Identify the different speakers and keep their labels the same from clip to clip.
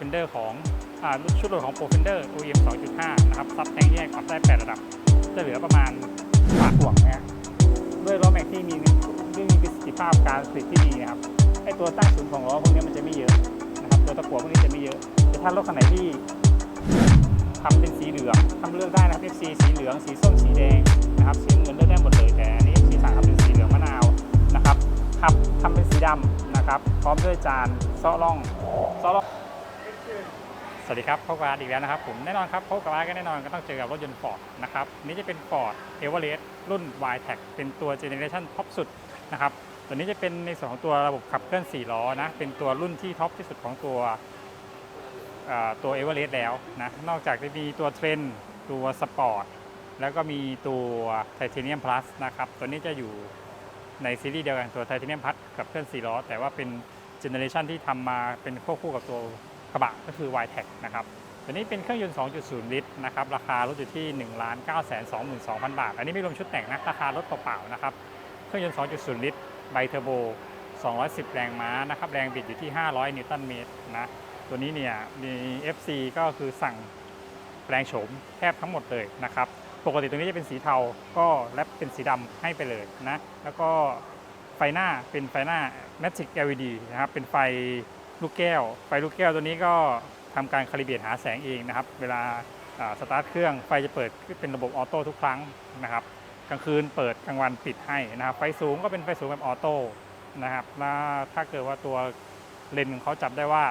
Speaker 1: เฟนเดอร์ของอ่าชุดโหลดของ Pro Fender OEM 2.5 นะครับ ซับแทงแยกปรับได้ 8 ระดับ จะเหลือประมาณฝาห่วงนะฮะด้วยล้อแม็กที่มีที่มีประสิทธิภาพการผลิตที่ดีนะครับ ไอตัวตั้งศูนย์ของล้อพวกนี้มันจะไม่เยอะนะครับ ตัวตะกั่วพวกนี้จะไม่เยอะ แต่ถ้ารถคันไหนที่ทำเป็นสีเหลืองทำเลือกได้นะครับ FC สีเหลือง สีส้ม สีแดงนะครับ สีน้ำเงินเลือกได้หมดเลย แต่อันนี้ FC สั่งทำเป็นสีเหลืองมะนาวนะครับขับทำเป็นสีดำนะครับ พร้อมด้วยจานซาะร่องซาะร่อง สวัสดีครับพบกับอาร์อีกแล้วนะครับผมแน่นอนครับพบกับอาร์ก็แน่นอนก็ต้องเจอกับรถยนต์ฟอร์ดนะครับนี่จะเป็น Ford e v e r e s t รุ่น y t e c เป็นตัวเจเนเรชันท็อปสุดนะครับตัวนี้จะเป็นในส่วนของตัวระบบขับเคลื่อน 4 ล้อนะเป็นตัวรุ่นที่ท็อปที่สุดของตัวเอ่อตัว e v e r e s t แล้วนะนอกจากจะมีตัวเทรนตัวสปอร์ตแล้วก็มีตัวไทเทเนียมพลัสนะครับตัวนี้จะอยู่ในซีรีส์เดียวกันตัวไทเทเนียมพลัสกับเคลื่อน 4 ล้อ แต่ว่าเป็นเจเนเรชันที่ทำมาเป็นควบคู่กับตัว กระบะก็คือ y t e c นะครับตัวนี้เป็นเครื่องยนต์ 2.0 ลิตรนะครับราคารถอยู่ที่ 1 9 2 2 0 0 0 บาท อันนี้ไม่รวมชุดแต่งนะราคารถเปล่าๆนะครับเครื่องยนต์ 2.0 ลิตรไบเทอร์โบ 210 แรงม้านะครับแรงบิดอยู่ที่ 500 นิวตันเมตรนะตัวนี้เนี่ยมี FC ก็คือสั่งแปลงโฉมแทบทั้งหมดเลยนะครับปกติตัวนี้จะเป็นสีเทาก็แลปเป็นสีดำให้ไปเลยนะแล้วก็ไฟหน้าเป็นไฟหน้า Magic LED นะครับเป็นไฟ ลูกแก้ว ไฟลูกแก้วตัวนี้ก็ทำการคาลิเบรตหาแสงเองนะครับ เวลาอ่าสตาร์ทเครื่องไฟจะเปิดเป็นระบบออโต้ทุกครั้งนะครับกลางคืนเปิดกลางวันปิดให้นะครับ ไฟสูงก็เป็นไฟสูงแบบออโต้นะครับแล้วถ้าเกิดว่าตัวเลนส์ของเขาจับได้ว่า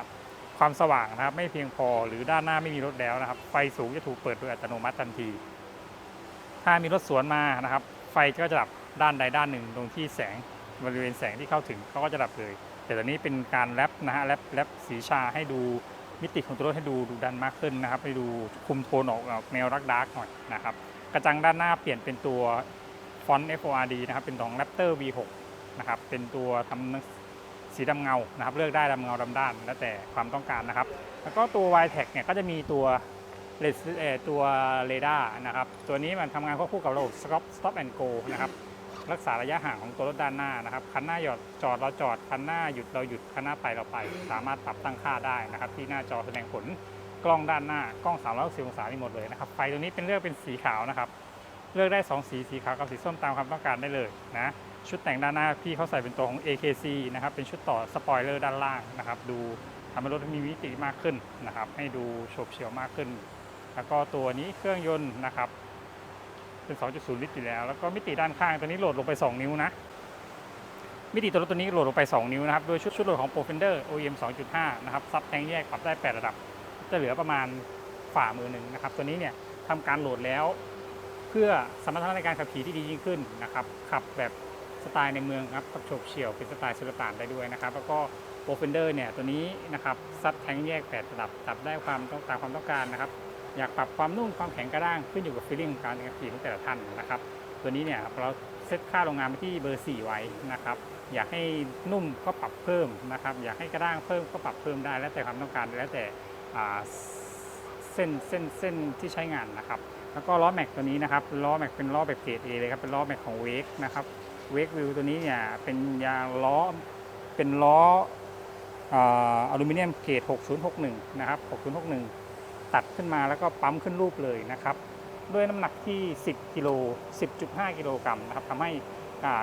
Speaker 1: ความสว่างนะครับ ไม่เพียงพอหรือด้านหน้าไม่มีรถแล้วนะครับ ไฟสูงจะถูกเปิดโดยอัตโนมัติทันที ถ้ามีรถสวนมานะครับ ไฟก็จะดับด้านใดด้านหนึ่ง ตรงที่แสงบริเวณแสงที่เข้าถึงเขาก็จะดับเลย แต่ตอนนี้เป็นการแรปนะฮะแรปแรปสีชาให้ดูมิติของตัวรถให้ดูดูดันมากขึ้นนะครับให้ดูคุมโทนออกออกแนวรักดาร์กหน่อยนะครับกระจังด้านหน้าเปลี่ยนเป็นตัวฟอนต์ FORD นะครับเป็นของ Raptor V6 นะครับเป็นตัวทำสีดำเงานะครับเลือกได้ดำเงาดำด้านแล้วแต่ความต้องการนะครับ แล้วก็ตัว y t e c เนี่ยก็จะมีตัวเลสตัวเรดาร์นะครับตัวนี้มันทำงานควบคู่กับระบบ stop stop and go นะครับ รักษาระยะห่างของตัวรถด้านหน้านะครับ คันหน้าหยอดจอดเราจอด คันหน้าหยุดเราหยุด คันหน้าไปเราไป สามารถปรับตั้งค่าได้นะครับ ที่หน้าจอแสดงผลกล้องด้านหน้ากล้อง360องศามีหมดเลยนะครับ ไฟตัวนี้เป็นเลือกเป็นสีขาวนะครับ เลือกได้ 2 สีสีขาวกับสีส้มตามความต้องการได้เลยนะ ชุดแต่งด้านหน้าพี่เขาใส่เป็นตัวของ AKC นะครับ เป็นชุดต่อสปอยเลอร์ด้านล่างนะครับ ดูทำให้รถมีมิติมากขึ้นนะครับ ให้ดูโฉบเฉี่ยวมากขึ้น แล้วก็ตัวนี้เครื่องยนต์นะครับ เป็น 2.0 ลิตรอยู่แล้ว แล้วก็มิติด้านข้างตัวนี้โหลดลงไป 2 นิ้วนะ มิติตัวรถตัวนี้โหลดลงไป 2 นิ้วนะครับ โดยชุดชุดโหลดของ Pro Fender OEM 2.5 นะครับ ซับแทงแยกปรับได้ 8 ระดับ จะเหลือประมาณฝ่ามือหนึ่งนะครับ ตัวนี้เนี่ยทำการโหลดแล้ว เพื่อสมรรถนะในการขับขี่ที่ดียิ่งขึ้นนะครับ ขับแบบสไตล์ในเมืองครับขับโฉบเฉี่ยวเป็นสไตล์สุลต่านได้ด้วยนะครับ แล้วก็ Pro Fender เนี่ยตัวนี้นะครับซับแทงแยก 8 ระดับปรับได้ความต้องตามความต้องการนะครับ อยากปรับความนุ่มความแข็งกระด้างขึ้นอยู่กับฟีลลิ่งการขับขี่ของแต่ละท่านนะครับ ตัวนี้เนี่ยเราเซตค่าโรงงานไปที่เบอร์ 4 ไว้นะครับ อยากให้นุ่มก็ปรับเพิ่มนะครับ อยากให้กระด้างเพิ่มก็ปรับเพิ่มได้ แล้วแต่ความต้องการแล้วแต่เส้นเส้นเส้นที่ใช้งานนะครับ แล้วก็ล้อแม็กตัวนี้นะครับล้อแม็กเป็นล้อแบบเกรด A เลยครับเป็นล้อแม็กของเวกนะครับเวกวิวตัวนี้เนี่ยเป็นยางล้อเป็นล้อออลูมิเนียมเกรด6061 นะครับ 6061 ตัดขึ้นมาแล้วก็ปั๊มขึ้นรูปเลยนะครับ ด้วยน้ำหนักที่ 10กิโล10.5 กิโลกรัมนะครับทำให้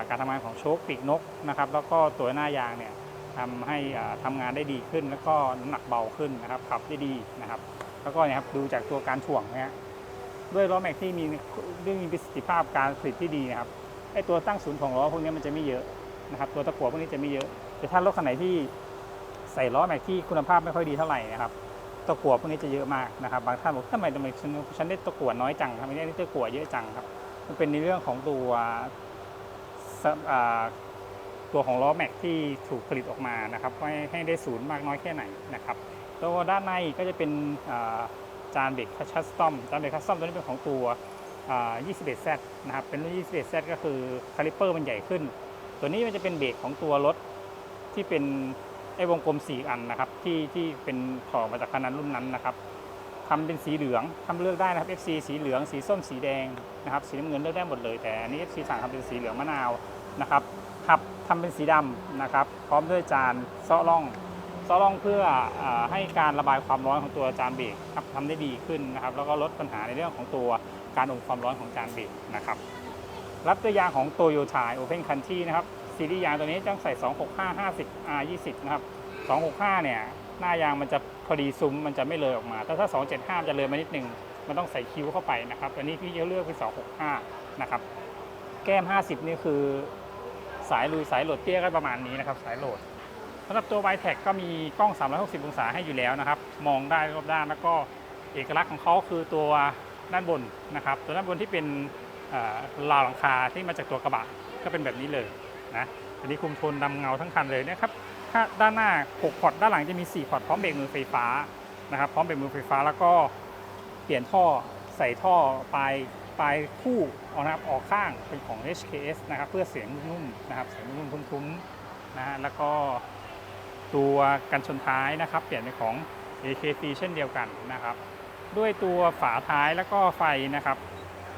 Speaker 1: การทำงานของโชคปีกนกนะครับ แล้วก็ตัวหน้ายางเนี่ยทำให้อ่าทำงานได้ดีขึ้น แล้วก็น้ำหนักเบาขึ้นนะครับขับได้ดีนะครับ แล้วก็เนี่ยครับดูจากตัวการถ่วงนะฮะด้วยล้อแม็กที่มีเรื่องมีประสิทธิภาพการผลิตที่ดีนะครับไอตัวตั้งศูนย์ของล้อพวกนี้มันจะไม่เยอะนะครับ ตัวตะกั่วพวกนี้จะไม่เยอะแต่ถ้ารถคันไหนที่ใส่ล้อแม็กที่คุณภาพไม่ค่อยดีเท่าไหร่นะครับ ตะกั่วพวกนี้จะเยอะมากนะครับ บางท่านบอกทำไมทำไมฉันฉันได้ตะกั่วน้อยจังทำไมได้ตะกั่วเยอะจังครับ มันเป็นในเรื่องของตัวตัวของล้อแม็กที่ถูกผลิตออกมานะครับให้ให้ได้ศูนย์มากน้อยแค่ไหนนะครับตัวด้านในก็จะเป็นจานเบรกคัสตอมจานเบรกคัสตอมตัวนี้เป็นของตัว 21Z นะครับเป็นรุ่น 21Z ก็คือคาลิเปอร์มันใหญ่ขึ้น ตัวนี้มันจะเป็นเบรกของตัวรถที่เป็น ไอ้วงกลมสีอันนะครับ ที่ที่เป็นถอมาจากคันนั้นรุ่นนั้นนะครับทำเป็นสีเหลืองทำเลือกได้นะครับ FC สีเหลืองสีส้มสีแดงนะครับ สีน้ำเงินเลือกได้หมดเลยแต่อันนี้ FC สั่งทำเป็นสีเหลืองมะนาวนะครับขับทำเป็นสีดำนะครับ พร้อมด้วยจานเซาะร่องซอลองเพื่ออให้การระบายความร้อนของตัวจานเบรกครับทำได้ดีขึ้นนะครับ แล้วก็ลดปัญหาในเรื่องของตัวการอมความร้อนของจานเบรกนะครับรับตัวยางของโตโยต้าโอเพนคันที่นะครับ ซีรีส์ยางตัวนี้ต้องใส่ 265 50 R 20 นะครับ 265 เนี่ย หน้ายางมันจะพอดีซุ้มมันจะไม่เลยออกมา แต่ถ้า 275 จะเลยมานิดนึง มันต้องใส่คิ้วเข้าไปนะครับ อันนี้พี่เลือกเป็น 265 นะครับ แก้ม 50 นี่คือสายลุยสายโหลดเตี้ยก็ประมาณนี้นะครับ สายโหลดสำหรับตัว y t e c ก็มีกล้อง 360 องศาให้อยู่แล้วนะครับ มองได้รอบด้านแล้วก็เอกลักษณ์ของเขาคือตัวด้านบนนะครับ ตัวด้านบนที่เป็นราวหลังคาที่มาจากตัวกระบะก็เป็นแบบนี้เลย นะอันนี้คุมโทนดำเงาทั้งคันเลยนะครับถ้าด้านหน้า 6 พอร์ตด้านหลังจะมี 4 พอร์ตพร้อมเบรกมือไฟฟ้านะครับพร้อมเบรกมือไฟฟ้าแล้วก็เปลี่ยนท่อใส่ท่อปลายปลายคู่ออกนะครับออกข้างเป็นของ HKS นะครับเพื่อเสียงนุ่มนะครับเสียงนุ่มๆทุ้มๆนะฮะแล้วก็ตัวกันชนท้ายนะครับ เปลี่ยนเป็นของ AKC เช่นเดียวกันนะครับ ด้วยตัวฝาท้ายแล้วก็ไฟนะครับ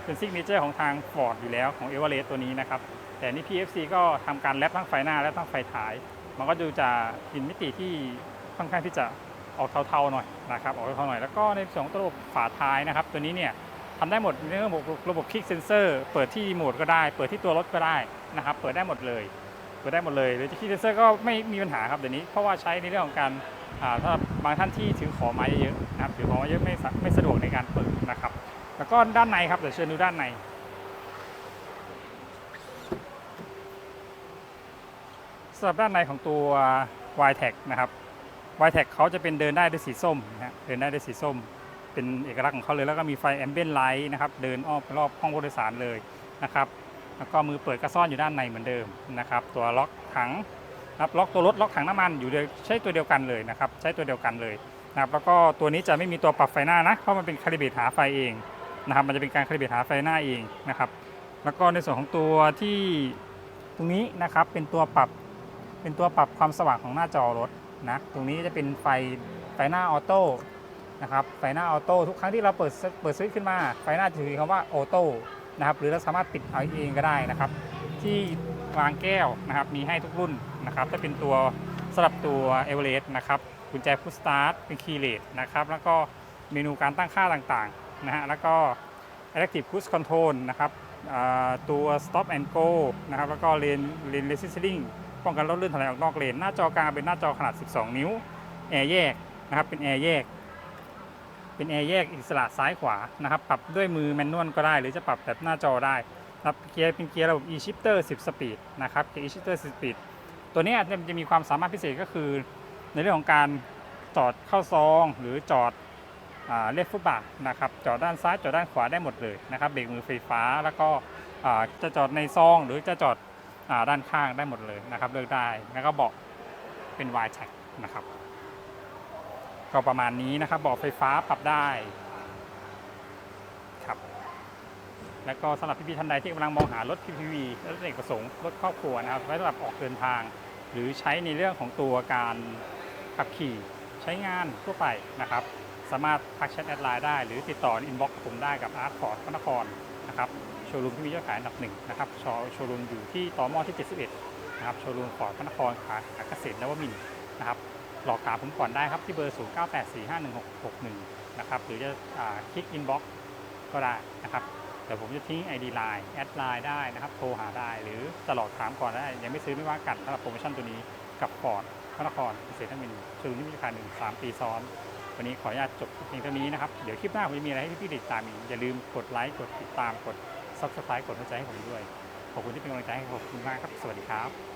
Speaker 1: เป็นซิกเนเจอร์ของทาง Ford อยู่แล้วของ e v e r e s t ตัวนี้นะครับ แต่นี่ PFC ก็ทำการแลปทั้งไฟหน้าและทั้งไฟท้าย มันก็ดูจะกินมิติที่ค่อนข้างที่จะออกเทาๆหน่อยนะครับออกเทาๆหน่อยแล้วก็ในส่วนของตัวระบบฝาท้ายนะครับ ตัวนี้เนี่ยทำได้หมดในเรื่องระบบระบบคลิกเซนเซอร์เปิดที่รีโหมดก็ได้ เปิดที่ตัวรถก็ได้นะครับ เปิดได้หมดเลย เปิดได้หมดเลยหรือจะคลิกเซนเซอร์ก็ไม่มีปัญหาครับเดี๋ยวนี้เพราะว่าใช้ในเรื่องของการถ้าบางท่านที่ถือของมาเยอะๆนะครับถือของมาเยอะไม่ไม่สะดวกในการเปิดนะครับ แล้วก็ด้านในครับเดี๋ยวเชิญดูด้านใน สำหรับด้านในของตัว y t e c นะครับ y t e c เขาจะเป็นเดินได้ด้วยสีส้มนะฮะเดินได้ด้วยสีส้ม เป็นเอกลักษณ์ของเขาเลย แล้วก็มีไฟแอมเบียนไลท์นะครับ เดินอ้อมรอบห้องผู้โดยสารเลยนะครับ แล้วก็มือเปิดก็ซ่อนอยู่ด้านในเหมือนเดิมนะครับ ตัวล็อกถังนะครับล็อกตัวรถล็อกถังน้ำมันอยู่เดียวใช้ตัวเดียวกันเลยนะครับ ใช้ตัวเดียวกันเลยนะครับ แล้วก็ตัวนี้จะไม่มีตัวปรับไฟหน้านะ เพราะมันเป็นคาลิเบรตหาไฟเองนะครับ มันจะเป็นการคาลิเบรตหาไฟหน้าเองนะครับ แล้วก็ในส่วนของตัวที่ตรงนี้นะครับเป็นตัวปรับ เป็นตัวปรับความสว่างของหน้าจอรถนะตรงนี้จะเป็นไฟไฟหน้าออโต้นะครับไฟหน้าออโต้ทุกครั้งที่เราเปิดเปิดสวิตช์ขึ้นมา ไฟหน้าจะถือคำว่าออโต้นะครับหรือเราสามารถปิดเอาเองก็ได้นะครับ ที่วางแก้วนะครับมีให้ทุกรุ่นนะครับถ้าเป็นตัวสำหรับตัวเอเวอเรสต์นะครับกุญแจพุชสตาร์ทเป็นคีย์เลสนะครับแล้วก็เมนูการตั้งค่าต่างๆนะฮะแล้วก็ Active Cruise Control นะครับตัว Stop and Go นะครับแล้วก็ Lane Lane Resisting ป้องกันรถลื่นถลายออกนอกเลน หน้าจอกลางเป็นหน้าจอขนาด 12 นิ้ว แอร์แยกนะครับเป็นแอร์แยก เป็นแอร์แยกอิสระซ้ายขวานะครับปรับด้วยมือแมนนวลก็ได้ หรือจะปรับแบบหน้าจอได้นะครับเกียร์เป็นเกียร์ระบบ e-shifter 10 สปีดนะครับเกียร์ e-shifter 10 สปีดตัวนี้จะมีความสามารถพิเศษก็คือ ในเรื่องของการจอดเข้าซอง หรือจอดเลียฟุตบาทนะครับจอดด้านซ้ายจอดด้านขวาได้หมดเลยนะครับเบรกมือไฟฟ้าแล้วก็จะจอดในซอง หรือจะจอด ด้านข้างได้หมดเลยนะครับเลือกได้แล้วก็เบาะเป็น y t a g นะครับก็ประมาณนี้นะครับเบาะไฟฟ้าปรับได้ครับแล้วก็สำหรับพี่ๆท่านใดที่กำลังมองหารถ PPV รถเอกประสงค์รถครอบครัวนะครับไว้สำหรับออกเดินทาง หรือใช้ในเรื่องของตัวการขับขี่ใช้งานทั่วไปนะครับ สามารถทักแชทแอดไลน์ได้ หรือติดต่ออินบ็อกซ์ผมได้กับอาร์ตฟอร์ดพระนคร นะครับโชว์รูมที่มียอดขายอันดับหนึ่งนะครับโชว์รูมอยู่ที่ตอมอที่ 71 นะครับโชว์รูมฟอร์ดพระนครขาเกษตรนวมินนะครับหลอกถามผมก่อนได้ครับที่เบอร์ 0984511661 นะครับหรือจะคลิกอินบ็อกซ์ก็ได้นะครับเดี๋ยวผมจะทิ้ง ID Line แอดไลน์ได้นะครับ โทรหาได้ หรือจะหลอกถามก่อนได้ ยังไม่ซื้อไม่ว่ากันสำหรับโปรโมชั่นตัวนี้กับฟอร์ดพระนครเกษตรนวมินโชว์รูมที่มีราคาหนึ่งสามปีซ้อน วันนี้ขออนุญาตจบเพียงเท่านี้นะครับ เดี๋ยวคลิปหน้าผมจะมีอะไรให้พี่ๆติดตามอีก อย่าลืมกดไลค์ กดติดตาม กด subscribe กดหัวใจให้ผมด้วย ขอบคุณที่เป็นกำลังใจให้ผมมากครับ สวัสดีครับ